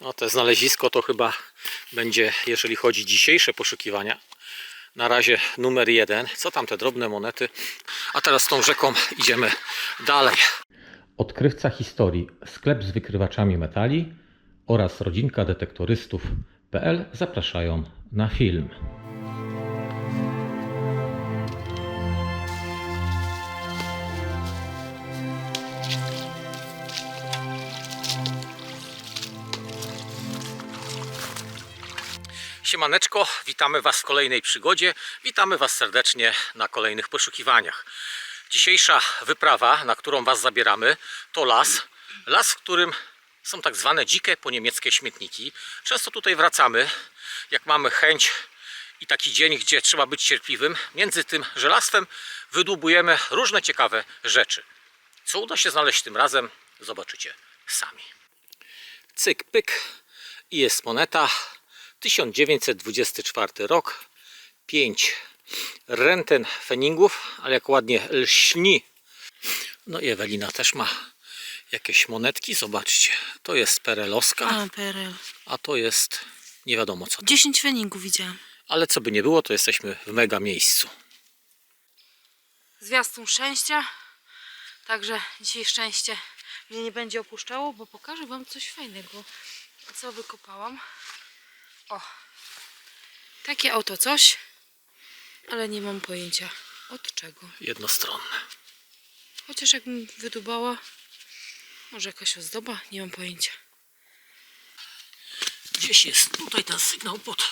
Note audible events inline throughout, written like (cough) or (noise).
No te znalezisko to chyba będzie, jeżeli chodzi dzisiejsze poszukiwania, na razie numer jeden. Co tam te drobne monety? A teraz tą rzeką idziemy dalej. Odkrywca historii, sklep z wykrywaczami metali oraz rodzinka detektorystów.pl zapraszają na film. Siemaneczko, witamy Was w kolejnej przygodzie. Witamy Was serdecznie na kolejnych poszukiwaniach. Dzisiejsza wyprawa, na którą Was zabieramy, to las. Las, w którym są tak zwane dzikie poniemieckie śmietniki. Często tutaj wracamy, jak mamy chęć i taki dzień, gdzie trzeba być cierpliwym. Między tym żelastwem wydłubujemy różne ciekawe rzeczy. Co uda się znaleźć tym razem, zobaczycie sami. Cyk, pyk i jest moneta 1924 rok 5 renten feningów, ale jak ładnie lśni no i Ewelina też ma jakieś monetki, zobaczcie to jest perelowska, A, PRL. a to jest nie wiadomo co 10 feningów widziałam. ale co by nie było to jesteśmy w mega miejscu Zwiastun szczęścia. Także dzisiaj szczęście mnie nie będzie opuszczało, bo pokażę Wam coś fajnego. Co wykopałam. O. Takie oto coś. Ale nie mam pojęcia od czego. jednostronne Chociaż jakbym wydubała, może jakaś ozdoba, nie mam pojęcia. Gdzieś jest tutaj ten sygnał pod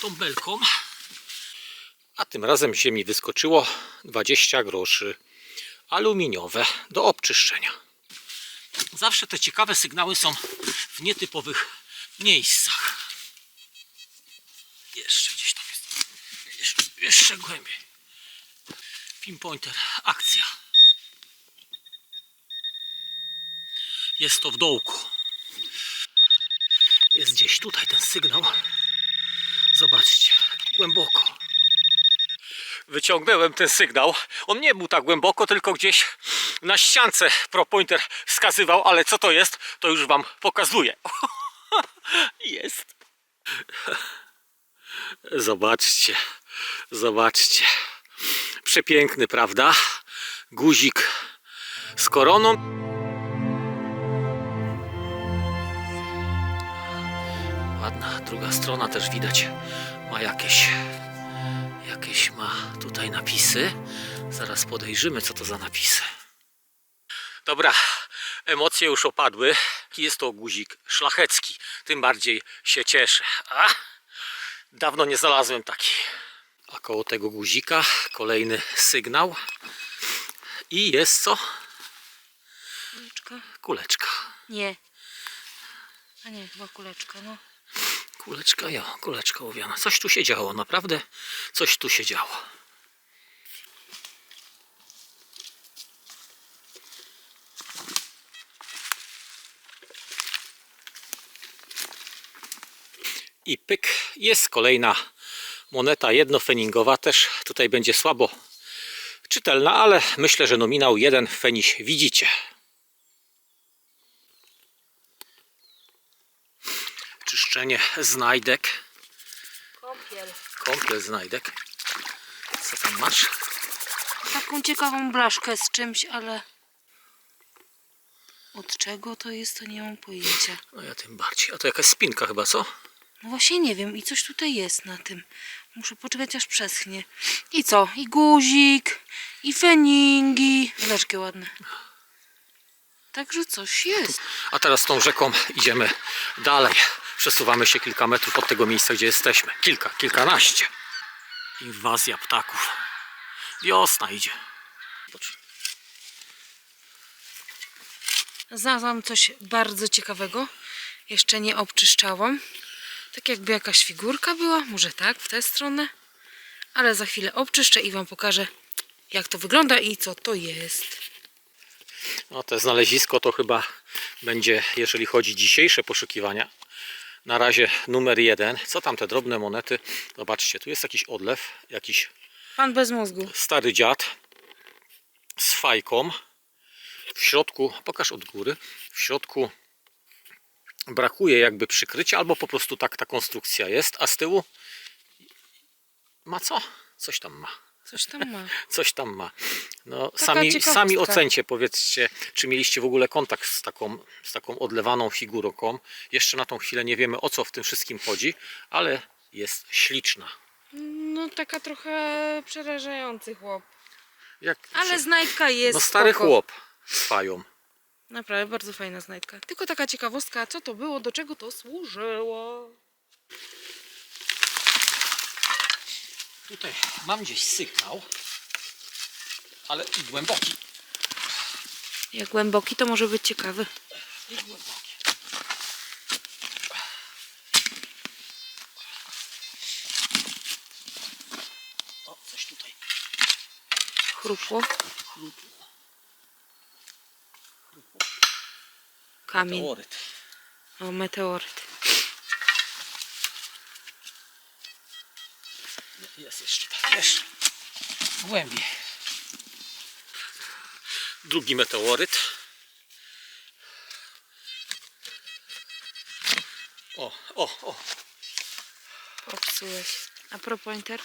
tą belką. A tym razem ziemi wyskoczyło 20 groszy aluminiowe do obczyszczenia. Zawsze te ciekawe sygnały są w nietypowych miejscach. Jeszcze, głębiej. Pinpointer, akcja. Jest to w dołku. Jest gdzieś tutaj ten sygnał. Zobaczcie, głęboko. Wyciągnąłem ten sygnał. On nie był tak głęboko, tylko gdzieś na ściance propointer wskazywał, ale co to jest, to już wam pokazuję. (laughs) Jest. Zobaczcie, zobaczcie. Przepiękny, prawda? Guzik z koroną. Ładna, druga strona też widać ma jakieś jakieś ma tutaj napisy. Zaraz podejrzymy co to za napisy. Dobra, emocje już opadły. Jest to guzik szlachecki. Tym bardziej się cieszę. A? Dawno nie znalazłem taki. Koło tego guzika kolejny sygnał. I jest co? Kuleczka? Kuleczka. Nie. A nie, chyba kuleczka, no. Kuleczka, jo, kuleczka owiana. Coś tu się działo, naprawdę coś tu się działo. I pyk, jest kolejna moneta jednofeningowa, też tutaj będzie słabo czytelna, ale myślę, że nominał jeden feniś widzicie. Czyszczenie znajdek. Kąpiel. Komplet znajdek. Co tam masz? Taką ciekawą blaszkę z czymś, ale od czego to jest, to nie mam pojęcia. No ja tym bardziej. A to jakaś spinka chyba, co? No właśnie nie wiem i coś tutaj jest na tym. Muszę poczekać aż przeschnie. I co? I guzik, i feningi. Leczkie ładne. Także coś jest. A teraz tą rzeką idziemy dalej. Przesuwamy się kilka metrów od tego miejsca, gdzie jesteśmy. Kilka, kilkanaście. Inwazja ptaków. Wiosna idzie. Zobacz. Znalazłam coś bardzo ciekawego. Jeszcze nie obczyszczałam. Tak jakby jakaś figurka była. Może tak, w tę stronę. Ale za chwilę obczyszczę i Wam pokażę, jak to wygląda i co to jest. No te znalezisko to chyba będzie, jeżeli chodzi dzisiejsze poszukiwania, na razie numer jeden. Co tam te drobne monety? Zobaczcie, tu jest jakiś odlew, jakiś Pan bez mózgu. stary dziad z fajką. W środku, pokaż od góry, w środku brakuje jakby przykrycia, albo po prostu tak ta konstrukcja jest, a z tyłu ma co? Coś tam ma. Coś tam ma. (laughs) Coś tam ma. No, Taka sami, sami ocencie, powiedzcie, czy mieliście w ogóle kontakt z taką, z taką odlewaną figurką. Jeszcze na tą chwilę nie wiemy o co w tym wszystkim chodzi, ale jest śliczna. No taka trochę przerażający chłop. Jak, Ale znajdka jest no stary spoko. chłop z fają. Naprawdę bardzo fajna znajdka. Tylko taka ciekawostka, co to było, do czego to służyło. Tutaj mam gdzieś sygnał, ale i głęboki. Jak głęboki, to może być ciekawy. I głęboki. O, coś tutaj Chrupło. chrupło. Kamień. Meteoryt. O, meteoryt. Jest jeszcze tak, wiesz, głębiej. Drugi meteoryt. O, o, o. Popsułeś. A pro pointer?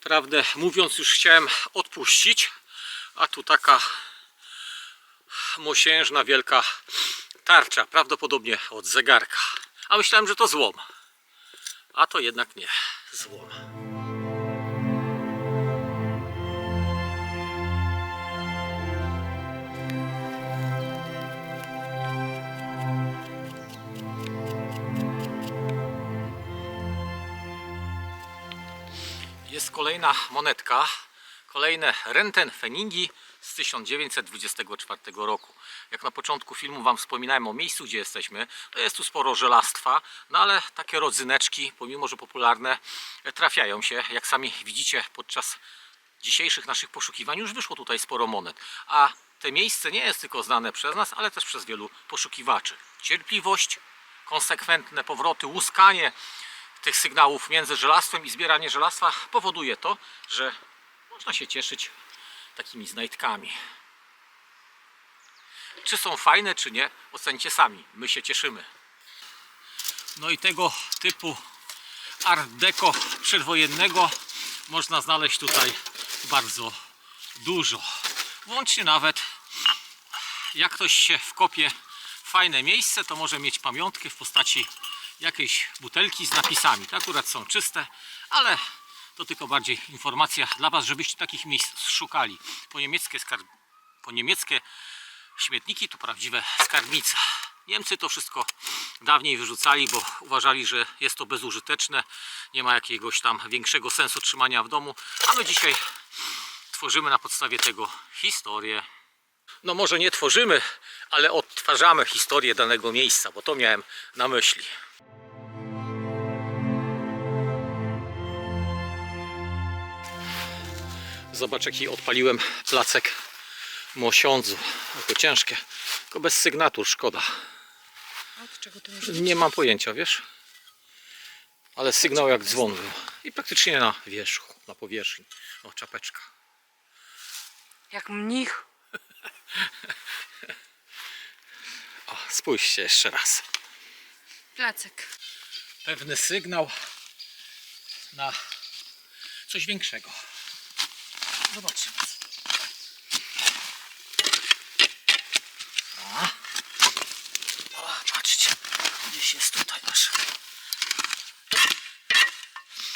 Prawdę mówiąc, już chciałem odpuścić, a tu taka mosiężna, wielka tarcza, prawdopodobnie od zegarka. A myślałem, że to złom. A to jednak nie, kolejna monetka, kolejne Renten Feningi z 1924 roku. Jak na początku filmu Wam wspominałem o miejscu, gdzie jesteśmy, to jest tu sporo żelastwa, no ale takie rodzyneczki, pomimo że popularne, trafiają się. Jak sami widzicie podczas dzisiejszych naszych poszukiwań już wyszło tutaj sporo monet. A te miejsce nie jest tylko znane przez nas, ale też przez wielu poszukiwaczy. Cierpliwość, konsekwentne powroty, łuskanie tych sygnałów między żelastwem i zbieranie żelastwa powoduje to, że można się cieszyć takimi znajdkami. Czy są fajne, czy nie, ocencie sami. My się cieszymy. No i tego typu art deco przedwojennego można znaleźć tutaj bardzo dużo. Włącznie nawet jak ktoś się wkopie w fajne miejsce, to może mieć pamiątkę w postaci jakiejś butelki z napisami. Te akurat są czyste, ale to tylko bardziej informacja dla Was, żebyście takich miejsc szukali. Po niemieckie, skarb... po niemieckie śmietniki to prawdziwe skarbnice. Niemcy to wszystko dawniej wyrzucali, bo uważali, że jest to bezużyteczne, nie ma jakiegoś tam większego sensu trzymania w domu, a my dzisiaj tworzymy na podstawie tego historię. No może nie tworzymy, ale odtwarzamy historię danego miejsca, bo to miałem na myśli. Zobacz jaki odpaliłem placek mosiądzu. To ciężkie, tylko bez sygnatur, szkoda. Od czego to może być? Nie mam pojęcia, wiesz? Ale sygnał jak dzwon był. I praktycznie na wierzchu, na powierzchni. O, czapeczka. Jak mnich. Spójrzcie jeszcze raz. Placek. Pewny sygnał na coś większego. Zobaczymy. A. O, patrzcie. Gdzieś jest tutaj aż.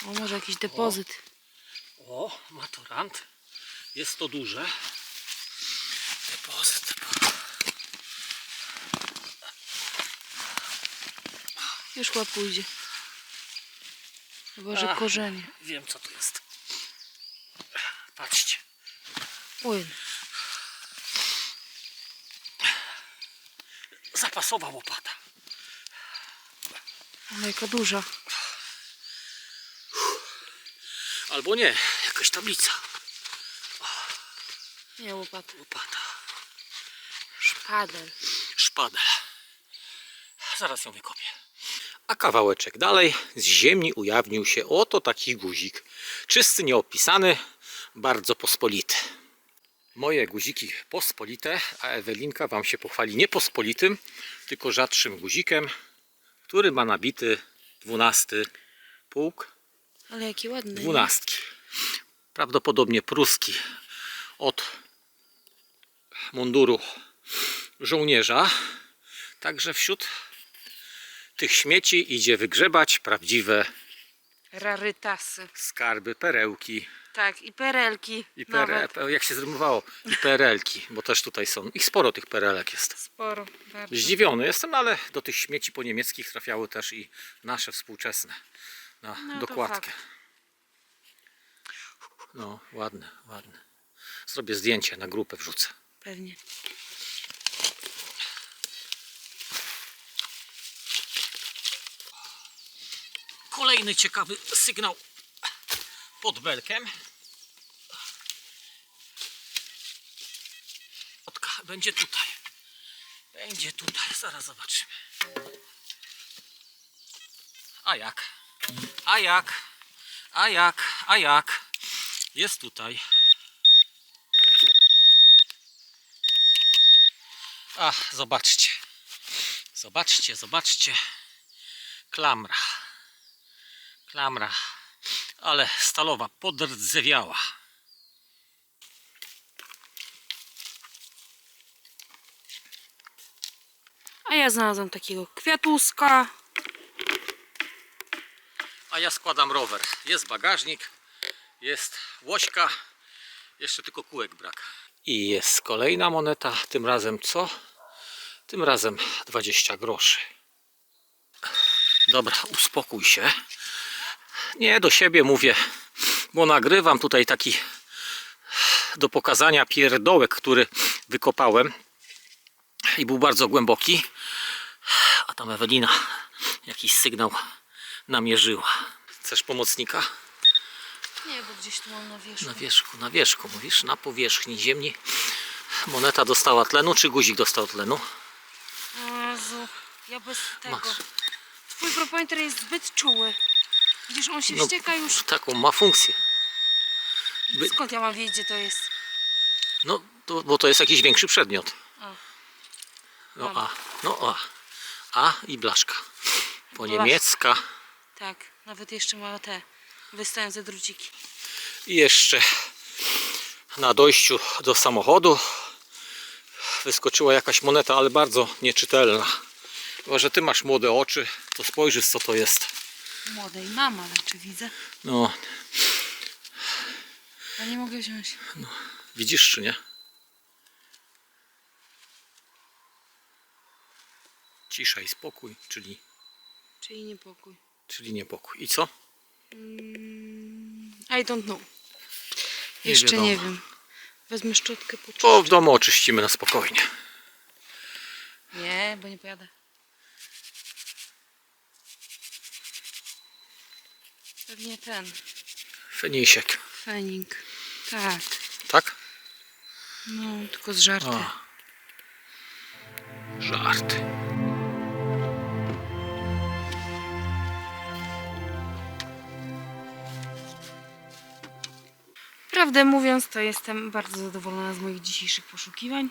O, może jakiś depozyt. O, maturant. Jest to duże. Depozyt. Już pójdzie. Chyba, że Ach. korzenie. Wiem co to jest. Patrzcie. Oj, Zapasowa łopata. o, jaka duża. Albo nie, jakaś tablica. Nie, łopata. Łopata. Szpadel. Szpadel. Zaraz ją wykopię. A kawałeczek dalej z ziemi ujawnił się oto taki guzik. Czysty, nieopisany, bardzo pospolity. Moje guziki pospolite, a Ewelinka Wam się pochwali nie pospolitym, tylko rzadszym guzikiem, który ma nabity dwunasty pułk Ale jaki ładny. dwunastki. Prawdopodobnie pruski od munduru żołnierza. Także wśród tych śmieci idzie wygrzebać prawdziwe Rarytasy. skarby, perełki. Tak, i perelki. I pere, Nawet jak się zrymowało? I perelki, bo też tutaj są. Ich sporo tych perelek jest. sporo. Bardzo. Zdziwiony jestem, ale do tych śmieci po niemieckich trafiały też i nasze współczesne na No to dokładkę. No, ładne, ładne. Zrobię zdjęcie na grupę, wrzucę. Pewnie. Kolejny ciekawy sygnał pod belkiem. Otka, będzie tutaj. Będzie tutaj, zaraz zobaczymy. A jak? A jak? A jak? A jak? Jest tutaj. A, zobaczcie. Zobaczcie, zobaczcie. Klamra. Klamra, ale stalowa, podrdzewiała. A ja znalazłam takiego kwiatuska. A ja składam rower. Jest bagażnik, jest łośka, jeszcze tylko kółek brak. I jest kolejna moneta, tym razem co? Tym razem 20 groszy. Dobra, uspokój się. Nie do siebie mówię, bo nagrywam tutaj taki do pokazania pierdołek, który wykopałem i był bardzo głęboki. A tam Ewelina jakiś sygnał namierzyła. Chcesz pomocnika? Nie, bo gdzieś tu mam na wierzchu. Na wierzchu, na wierzchu, mówisz? Na powierzchni ziemi. Moneta dostała tlenu, czy guzik dostał tlenu? Jezu, ja bez tego. Masz. Twój propointer jest zbyt czuły. Widzisz, on się No, wścieka już. Taką ma funkcję. by- Skąd ja mam wiedzieć, gdzie to jest? No, to, bo to jest jakiś większy przedmiot. O. No a, no a. A i blaszka. Po Blaszka. niemiecka. Tak, nawet jeszcze ma te wystające druciki. I jeszcze na dojściu do samochodu wyskoczyła jakaś moneta, ale bardzo nieczytelna. Chyba, że ty masz młode oczy, to spojrzysz co to jest. Młodej mama raczej widzę. No, Ja nie mogę wziąć. widzisz czy nie? Cisza i spokój, czyli, Czyli niepokój. czyli niepokój. I co? I don't know. Nie Jeszcze wiadomo. nie wiem. Wezmę szczotkę po To w domu oczyścimy na spokojnie. Nie, bo nie pojadę. Pewnie ten. Fenisiek, Fenik. Tak. tak? No, tylko z żartem. O. Żart. Prawdę mówiąc, to jestem bardzo zadowolona z moich dzisiejszych poszukiwań.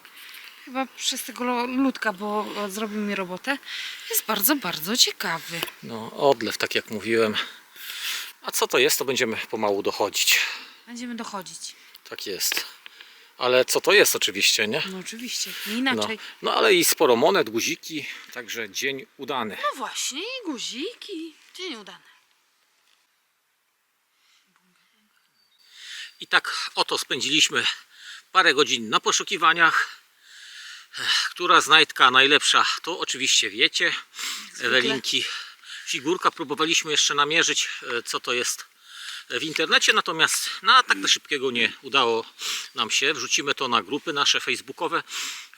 Chyba przez tego ludka, bo zrobił mi robotę. Jest bardzo, bardzo ciekawy. No, odlew, tak jak mówiłem. A co to jest, to będziemy pomału dochodzić. Będziemy dochodzić. Tak jest. Ale co to jest oczywiście, nie? No oczywiście, nie No, inaczej. no ale i sporo monet, guziki, także dzień udany. No właśnie, i guziki. Dzień udany. I tak oto spędziliśmy parę godzin na poszukiwaniach. Ech, Która znajdka najlepsza, to oczywiście wiecie. Ewelinki figurka. Próbowaliśmy jeszcze namierzyć, e, co to jest w internecie, natomiast na tak do szybkiego nie udało nam się. Wrzucimy to na grupy nasze facebookowe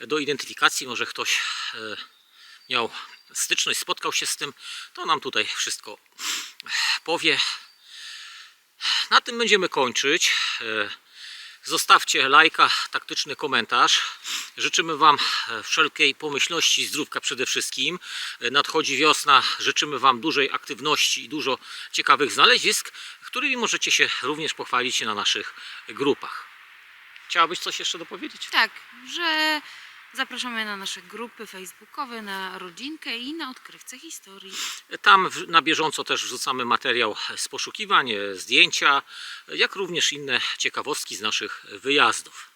do identyfikacji. Może ktoś e, miał styczność, spotkał się z tym, to nam tutaj wszystko powie. Na tym będziemy kończyć. E, Zostawcie lajka, taktyczny komentarz. Życzymy Wam e, wszelkiej pomyślności, zdrówka przede wszystkim. E, Nadchodzi wiosna, życzymy Wam dużej aktywności i dużo ciekawych znalezisk, którymi możecie się również pochwalić na naszych grupach. Chciałabyś coś jeszcze dopowiedzieć? Tak, że zapraszamy na nasze grupy facebookowe, na rodzinkę i na odkrywcę historii. Tam w- na bieżąco też wrzucamy materiał z poszukiwań, e, zdjęcia, e, jak również inne ciekawostki z naszych wyjazdów.